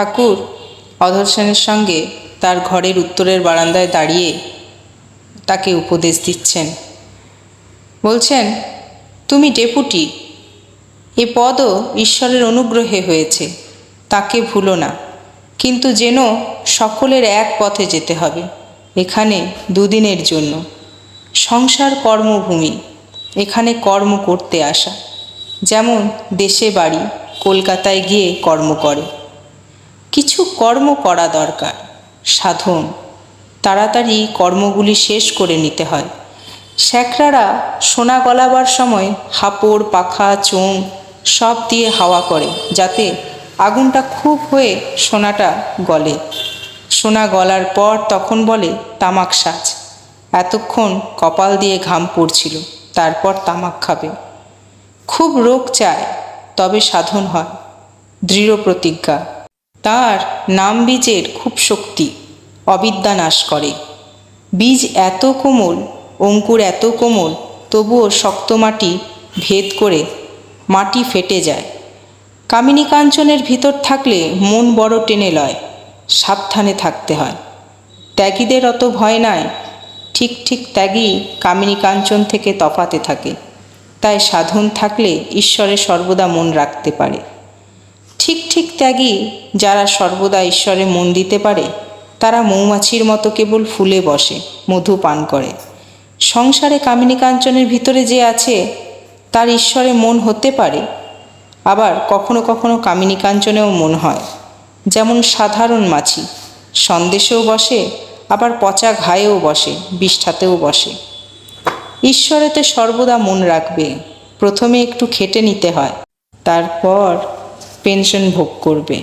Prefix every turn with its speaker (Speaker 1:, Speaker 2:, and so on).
Speaker 1: ঠাকুর, অধর সেনের সঙ্গে তার ঘরের উত্তরের বারান্দায় দাঁড়িয়ে তাকে উপদেশ দিচ্ছেন। বলছেন, তুমি ডেপুটি, এ পদও ঈশ্বরের অনুগ্রহে হয়েছে, তাকে ভুলো না। কিন্তু যেন সকলের এক পথে যেতে হবে, এখানে দুদিনের জন্য। সংসার কর্মভূমি, এখানে কর্ম করতে আসা। যেমন দেশে বাড়ি, কলকাতায় গিয়ে কর্ম করে। কিছু কর্ম করা দরকার। সাধন। তাড়াতাড়ি কর্মগুলি শেষ করে নিতে হয়। শ্যাকরারা সোনা গলাবার সময় হাপড়, পাখা চোং সব দিয়ে হাওয়া করে, যাতে আগুনটা খুব হয়ে সোনাটা গলে। সোনা গলার পর তখন বলে তামাক সাজ। এতক্ষণ কপাল দিয়ে ঘাম পড়ছিল, তারপর তামাক খাবে। খুব রোগ চায়, তবে সাধন হয়। দৃঢ় প্রতিজ্ঞা। তার নাম বীজের খুব শক্তি, অবিদ্যা নাশ করে। বীজ এত কোমল, অঙ্কুর এত কোমল, তবুও শক্ত মাটি ভেদ করে মাটি ফেটে যায়। কামিনী কাঞ্চনের ভিতর থাকলে মন বড় টেনে লয়, সাবধানে থাকতে হয়। ত্যাগীদের অত ভয় নাই, ঠিক ঠিক ত্যাগী কামিনী কাঞ্চন থেকে তফাতে থাকে। তাই সাধন থাকলে ঈশ্বরে সর্বদা মন রাখতে পারে। ঠিক ঠিক ত্যাগী যারা সর্বদা ঈশ্বরে মন দিতে পারে, তারা মৌমাছির মতো কেবল ফুলে বসে, মধু পান করে। সংসারে কামিনী কাঞ্চনের ভিতরে যে আছে, তার ঈশ্বরে মন হতে পারে। আবার কখনো কখনো কামিনী কাঞ্চনেও মন হয়। যেমন সাধারণ মাছি, সন্দেশেও বসে, আবার পচা ঘায়েও বসে, বিষ্ঠাতেও বসে। ঈশ্বরেতে সর্বদা মন রাখবে, প্রথমে একটু খেটে নিতে হয়। তারপর পেনশন ভোগ করবে।